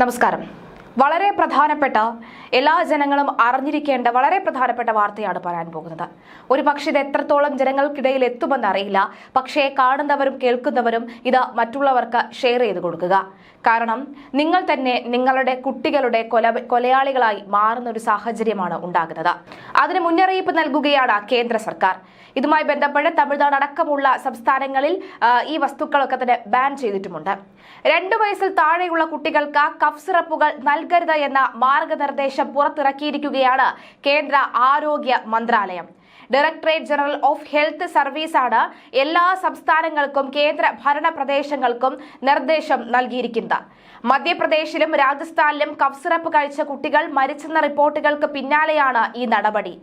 നമസ്കാരം. വളരെ പ്രധാനപ്പെട്ട എല്ലാ ജനങ്ങളും അറിഞ്ഞിരിക്കേണ്ട വളരെ പ്രധാനപ്പെട്ട വാർത്തയാണ് പറയാൻ പോകുന്നത്. ഒരു പക്ഷേ ഇത് എത്രത്തോളം ജനങ്ങൾക്കിടയിൽ എത്തുമെന്ന് അറിയില്ല. പക്ഷേ കാണുന്നവരും കേൾക്കുന്നവരും ഇത് മറ്റുള്ളവർക്ക് ഷെയർ ചെയ്ത് കൊടുക്കുക. കാരണം നിങ്ങൾ തന്നെ നിങ്ങളുടെ കുട്ടികളുടെ കൊല കൊലയാളികളായി മാറുന്ന ഒരു സാഹചര്യമാണ് ഉണ്ടാകുന്നത്. അതിന് മുന്നറിയിപ്പ് നൽകുകയാണ് കേന്ദ്ര സർക്കാർ. ഇതുമായി ബന്ധപ്പെട്ട് തമിഴ്നാട് അടക്കമുള്ള സംസ്ഥാനങ്ങളിൽ ഈ വസ്തുക്കളൊക്കെ തന്നെ ബാൻ ചെയ്തിട്ടുമുണ്ട്. രണ്ടു വയസ്സിൽ താഴെയുള്ള കുട്ടികൾക്ക് കഫ് സിറപ്പുകൾ നൽകരുത് എന്ന മാർഗനിർദ്ദേശം പുറത്തിറക്കിയിരിക്കുകയാണ് കേന്ദ്ര ആരോഗ്യ മന്ത്രാലയം. ഡയറക്ടറേറ്റ് ജനറൽ ഓഫ് ഹെൽത്ത് സർവീസാണ് എല്ലാ സംസ്ഥാനങ്ങൾക്കും കേന്ദ്ര ഭരണ പ്രദേശങ്ങൾക്കും നിർദ്ദേശം നൽകിയിരിക്കുന്നത്. മധ്യപ്രദേശിലും രാജസ്ഥാനിലും കഫ് സിറപ്പ് കഴിച്ച കുട്ടികൾ മരിച്ചെന്ന റിപ്പോർട്ടുകൾക്ക് പിന്നാലെയാണ് ഈ നടപടി.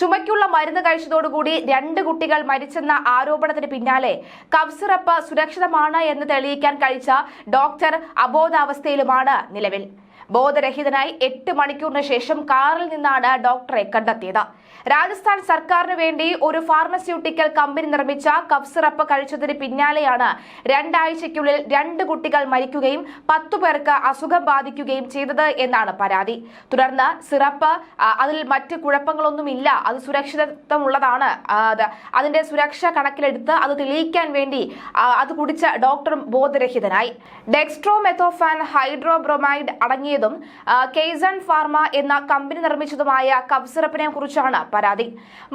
ചുമയ്ക്കുള്ള മരുന്ന് കഴിച്ചതോടുകൂടി രണ്ട് കുട്ടികൾ മരിച്ചെന്ന ആരോപണത്തിന് പിന്നാലെ കഫ് സിറപ്പ് സുരക്ഷിതമാണ് എന്ന് തെളിയിക്കാൻ കഴിച്ച ഡോക്ടർ അബോധാവസ്ഥയിലുമാണ് നിലവിൽ. ബോധരഹിതനായി എട്ട് മണിക്കൂറിന് ശേഷം കാറിൽ നിന്നാണ് ഡോക്ടറെ കണ്ടെത്തിയത്. രാജസ്ഥാൻ സർക്കാരിന് വേണ്ടി ഒരു ഫാർമസ്യൂട്ടിക്കൽ കമ്പനി നിർമ്മിച്ച കഫ് സിറപ്പ് കഴിച്ചതിന് പിന്നാലെയാണ് രണ്ടാഴ്ചയ്ക്കുള്ളിൽ രണ്ട് കുട്ടികൾ മരിക്കുകയും പത്തു പേർക്ക് അസുഖം ബാധിക്കുകയും ചെയ്തത് എന്നാണ് പരാതി. തുടർന്ന് സിറപ്പ് അതിൽ മറ്റ് കുഴപ്പങ്ങളൊന്നുമില്ല. അത് സുരക്ഷിതത്വമുള്ളതാണ്. അതിന്റെ സുരക്ഷ കണക്കിലെടുത്ത് അത് തെളിയിക്കാൻ വേണ്ടി അത് കുടിച്ച ഡോക്ടറും ബോധരഹിതനായി. ഡെക്സ്ട്രോമെത്തോഫാൻ ഹൈഡ്രോബ്രോമൈഡ് അടങ്ങിയതും ആ, കെയ്സൺ ഫാർമ എന്ന കമ്പനി നിർമ്മിച്ചതുമായ കബ്സിറപ്പിനെ കുറിച്ചാണ് പരാതി.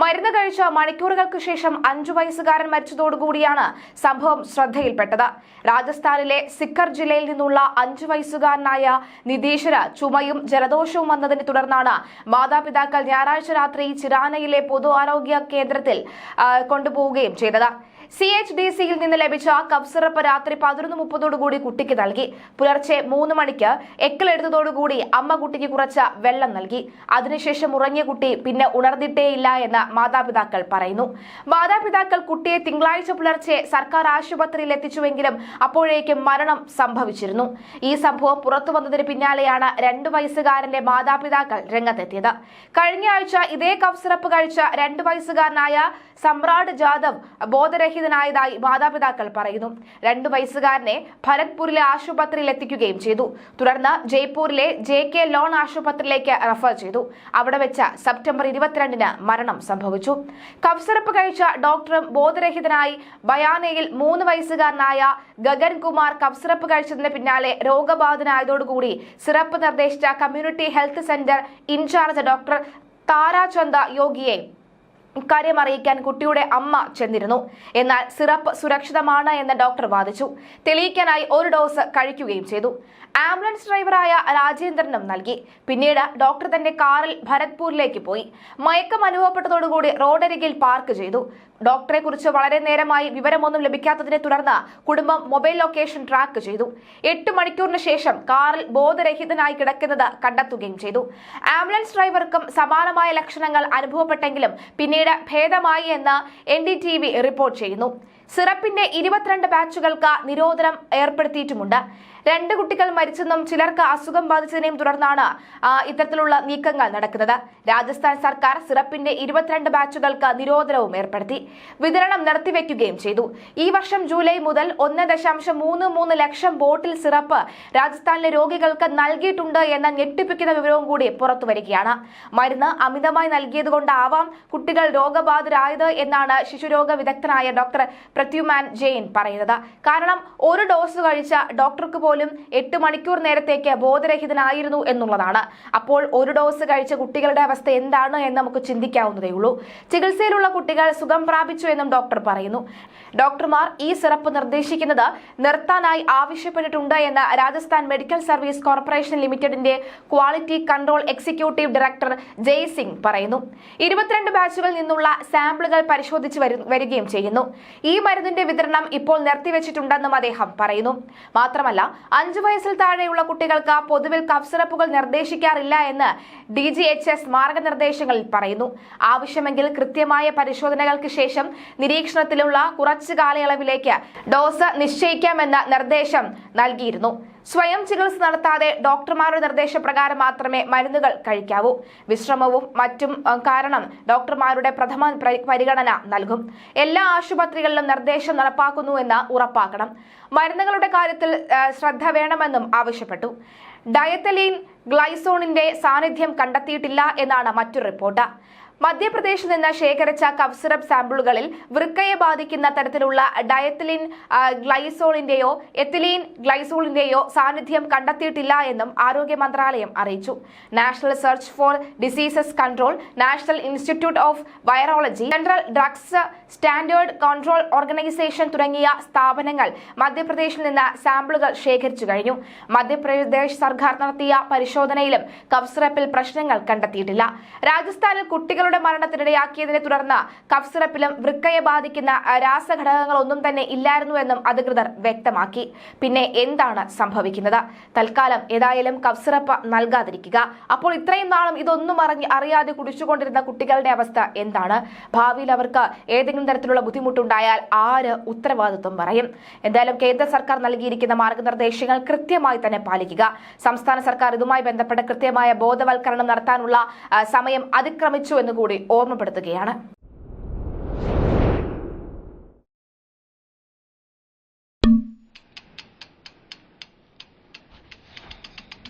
മരുന്ന് കഴിച്ച മണിക്കൂറുകൾക്ക് ശേഷം അഞ്ചു വയസ്സുകാരൻ മരിച്ചതോടുകൂടിയാണ് സംഭവം ശ്രദ്ധയിൽപ്പെട്ടത്. രാജസ്ഥാനിലെ സിക്കർ ജില്ലയിൽ നിന്നുള്ള അഞ്ചു വയസ്സുകാരനായ നിതീഷിന് ചുമയും ജലദോഷവും വന്നതിനെ തുടർന്നാണ് മാതാപിതാക്കൾ ഞായറാഴ്ച രാത്രി ചിരാനയിലെ പൊതു ആരോഗ്യ കേന്ദ്രത്തിൽ കൊണ്ടുപോവുകയും ചെയ്തത്. സി എച്ച് ഡി സിയിൽ നിന്ന് ലഭിച്ച കബ്സിറപ്പ് രാത്രി പതിനൊന്ന് മുപ്പതോടുകൂടി കുട്ടിക്ക് നൽകി. പുലർച്ചെ മൂന്ന് മണിക്ക് എക്കിലെടുത്തതോടുകൂടി അമ്മ കുട്ടിക്ക് കുറച്ച വെള്ളം നൽകി. അതിനുശേഷം ഉറങ്ങിയ കുട്ടി പിന്നെ ഉണർന്നിട്ടേയില്ല എന്ന് മാതാപിതാക്കൾ പറയുന്നു. മാതാപിതാക്കൾ കുട്ടിയെ തിങ്കളാഴ്ച പുലർച്ചെ സർക്കാർ ആശുപത്രിയിൽ എത്തിച്ചുവെങ്കിലും അപ്പോഴേക്കും മരണം സംഭവിച്ചിരുന്നു. ഈ സംഭവം പുറത്തു വന്നതിന് പിന്നാലെയാണ് രണ്ടു വയസ്സുകാരന്റെ മാതാപിതാക്കൾ രംഗത്തെത്തിയത്. കഴിഞ്ഞ ആഴ്ച ഇതേ കഫ് സിറപ്പ് കഴിച്ച രണ്ടു വയസ്സുകാരനായ സമ്രാട് ജാദവ് ബോധരഹിതനായതായി മാതാപിതാക്കൾ പറയുന്നു. രണ്ടു വയസ്സുകാരനെ ഭരത്പൂരിലെ ആശുപത്രിയിൽ എത്തിക്കുകയും ചെയ്തു. തുടർന്ന് ജയ്പൂരിലെ ജെ കെ ലോൺ ആശുപത്രിയിലേക്ക് റഫർ ചെയ്തു. അവിടെ വെച്ച സെപ്റ്റംബർ ഇരുപത്തിരണ്ടിന് മരണം സംഭവിച്ചു. കഫ് സിറപ്പ് കഴിച്ച ഡോക്ടറും ബോധരഹിതനായി ബയാനയിൽ മൂന്ന് വയസ്സുകാരനായ ഗഗൻ കുമാർ കഫ് സിറപ്പ് കഴിച്ചതിന് പിന്നാലെ രോഗബാധിതനായതോടുകൂടി സിറപ്പ് നിർദ്ദേശിച്ച community health centre in-charge doctor Tarachand യോഗിയെ ഇക്കാര്യം അറിയിക്കാൻ കുട്ടിയുടെ അമ്മ ചെന്നിരുന്നു. എന്നാൽ സിറപ്പ് സുരക്ഷിതമാണ് എന്ന് ഡോക്ടർ വാദിച്ചു. തെളിയിക്കാനായി ഒരു ഡോസ് കഴിക്കുകയും ചെയ്തു. ആംബുലൻസ് ഡ്രൈവറായ രാജേന്ദ്രനും നൽകി. പിന്നീട് ഡോക്ടർ തന്റെ കാറിൽ ഭരത്പൂരിലേക്ക് പോയി. മയക്കം അനുഭവപ്പെട്ടതോടുകൂടി റോഡരികിൽ പാർക്ക് ചെയ്തു. ഡോക്ടറെ കുറിച്ച് വളരെ നേരമായി വിവരമൊന്നും ലഭിക്കാത്തതിനെ തുടർന്ന് കുടുംബം മൊബൈൽ ലൊക്കേഷൻ ട്രാക്ക് ചെയ്തു. എട്ട് മണിക്കൂറിന് ശേഷം കാറിൽ ബോധരഹിതനായി കിടക്കുന്നത് കണ്ടെത്തുകയും ചെയ്തു. ആംബുലൻസ് ഡ്രൈവർക്കും സമാനമായ ലക്ഷണങ്ങൾ അനുഭവപ്പെട്ടെങ്കിലും പിന്നീട് ഭേദമായി എന്ന് എൻ റിപ്പോർട്ട് ചെയ്യുന്നു. സിറപ്പിന്റെ ഇരുപത്തിരണ്ട് ബാച്ചുകൾക്ക് നിരോധനം ഏർപ്പെടുത്തിയിട്ടുമുണ്ട്. രണ്ട് കുട്ടികൾ മരിച്ചെന്നും ചിലർക്ക് അസുഖം ബാധിച്ചതിനെയും തുടർന്നാണ് ഇത്തരത്തിലുള്ള നീക്കങ്ങൾ നടക്കുന്നത്. രാജസ്ഥാൻ സർക്കാർ സിറപ്പിന്റെ ഇരുപത്തിരണ്ട് ബാച്ചുകൾക്ക് നിരോധനവും ഏർപ്പെടുത്തി. വിതരണം നിർത്തിവെക്കുകയും ചെയ്തു. ഈ വർഷം ജൂലൈ മുതൽ ഒന്ന് ദശാംശം മൂന്ന് മൂന്ന് ലക്ഷം ബോട്ടിൽ സിറപ്പ് രാജസ്ഥാനിലെ രോഗികൾക്ക് നൽകിയിട്ടുണ്ട് എന്ന ഞെട്ടിപ്പിക്കുന്ന വിവരവും കൂടി പുറത്തുവരികയാണ് മരുന്ന് അമിതമായി നൽകിയതുകൊണ്ടാവാം കുട്ടികൾ രോഗബാധിതരായത് എന്നാണ് ശിശുരോഗ വിദഗ്ധനായ ഡോക്ടർ പ്രത്യുമാൻ ജെയിൻ പറയുന്നത്. കാരണം ഒരു ഡോസ് കഴിച്ച ഡോക്ടർക്ക് പോലും എട്ട് മണിക്കൂർ നേരത്തേക്ക് ബോധരഹിതനായിരുന്നു എന്നുള്ളതാണ്. അപ്പോൾ ഒരു ഡോസ് കഴിച്ച കുട്ടികളുടെ അവസ്ഥ എന്താണ് എന്ന് നമുക്ക് ചിന്തിക്കാവുന്നതേയുള്ളൂ. ചികിത്സയിലുള്ള കുട്ടികൾ സുഖം പ്രാപിച്ചു എന്നും ഡോക്ടർ പറയുന്നു. ഡോക്ടർമാർ ഈ സിറപ്പ് നിർദ്ദേശിക്കുന്നത് നിർത്താനായി ആവശ്യപ്പെട്ടിട്ടുണ്ട് എന്ന് രാജസ്ഥാൻ മെഡിക്കൽ സർവീസ് കോർപ്പറേഷൻ ലിമിറ്റഡിന്റെ quality control executive director Jai Singh പറയുന്നു. ഇരുപത്തിരണ്ട് ബാച്ചുകളിൽ നിന്നുള്ള സാമ്പിളുകൾ പരിശോധിച്ച് വരികയും ചെയ്യുന്നു. ഈ മരുന്നിന്റെ വിതരണം ഇപ്പോൾ നിർത്തിവെച്ചിട്ടുണ്ടെന്നും അദ്ദേഹം പറയുന്നു. മാത്രമല്ല അഞ്ചു വയസ്സിൽ താഴെയുള്ള കുട്ടികൾക്ക് പൊതുവിൽ കഫ് സിറപ്പുകൾ നിർദ്ദേശിക്കാറില്ല എന്ന് ഡി ജി എച്ച് എസ് മാർഗനിർദ്ദേശങ്ങളിൽ പറയുന്നു. ആവശ്യമെങ്കിൽ കൃത്യമായ പരിശോധനകൾക്ക് ശേഷം നിരീക്ഷണത്തിലുള്ള കുറച്ചു കാലയളവിലേക്ക് ഡോസ് നിശ്ചയിക്കാമെന്ന നിർദ്ദേശം നൽകിയിരുന്നു. സ്വയം ചികിത്സ നടത്താതെ ഡോക്ടർമാരുടെ നിർദ്ദേശപ്രകാരം മാത്രമേ മരുന്നുകൾ കഴിക്കാവൂ. വിശ്രമവും മറ്റും കാരണം ഡോക്ടർമാരുടെ പ്രഥമ പരിഗണന നൽകും. എല്ലാ ആശുപത്രികളിലും നിർദ്ദേശം നടപ്പാക്കുന്നുവെന്ന് ഉറപ്പാക്കണം. മരുന്നുകളുടെ കാര്യത്തിൽ ശ്രദ്ധ വേണമെന്നും ആവശ്യപ്പെട്ടു. ഡയത്തലീൻ ഗ്ലൈസോണിന്റെ സാന്നിധ്യം കണ്ടെത്തിയിട്ടില്ല എന്നാണ് മറ്റൊരു റിപ്പോർട്ട്. മധ്യപ്രദേശിൽ നിന്ന് ശേഖരിച്ച കഫ് സിറപ്പ് സാമ്പിളുകളിൽ വൃക്കയെ ബാധിക്കുന്ന തരത്തിലുള്ള ഡയത്തലിൻ ഗ്ലൈസോളിന്റെയോ എത്തിലീൻ ഗ്ലൈസോളിന്റെയോ സാന്നിധ്യം കണ്ടെത്തിയിട്ടില്ല എന്നും ആരോഗ്യ മന്ത്രാലയം അറിയിച്ചു. National search for diseases control national institute of virology central drugs standard control organisation തുടങ്ങിയ സ്ഥാപനങ്ങൾ മധ്യപ്രദേശിൽ നിന്ന് സാമ്പിളുകൾ ശേഖരിച്ചു കഴിഞ്ഞു. മധ്യപ്രദേശ് സർക്കാർ നടത്തിയ പരിശോധനയിലും കഫ് സിറപ്പിൽ പ്രശ്നങ്ങൾ കണ്ടെത്തിയിട്ടില്ല. രാജസ്ഥാനിൽ കുട്ടികളുടെ മരണത്തിനിടയാക്കിയതിനെ തുടർന്ന് കഫ്സിറപ്പിലും വൃക്കയെ ബാധിക്കുന്ന രാസഘടകങ്ങൾ ഒന്നും തന്നെ ഇല്ലായിരുന്നുവെന്നും അധികൃതർ വ്യക്തമാക്കി. പിന്നെ എന്താണ് സംഭവിക്കുന്നത്? തൽക്കാലം ഏതായാലും കഫ്സിറപ്പ് നൽകാതിരിക്കുക. അപ്പോൾ ഇത്രയും നാളും ഇതൊന്നും അറിഞ്ഞ് അറിയാതെ കുടിച്ചുകൊണ്ടിരുന്ന കുട്ടികളുടെ അവസ്ഥ എന്താണ്? ഭാവിയിൽ അവർക്ക് ഏതെങ്കിലും തരത്തിലുള്ള ബുദ്ധിമുട്ടുണ്ടായാൽ ആര് ഉത്തരവാദിത്വം പറയും? എന്തായാലും കേന്ദ്ര സർക്കാർ നൽകിയിരിക്കുന്ന മാർഗനിർദ്ദേശങ്ങൾ കൃത്യമായി തന്നെ പാലിക്കുക. സംസ്ഥാന സർക്കാർ ഇതുമായി ബന്ധപ്പെട്ട കൃത്യമായ ബോധവൽക്കരണം നടത്താനുള്ള സമയം അതിക്രമിച്ചു എന്ന് കൂടി ഓർമ്മപ്പെടുത്തുകയാണ്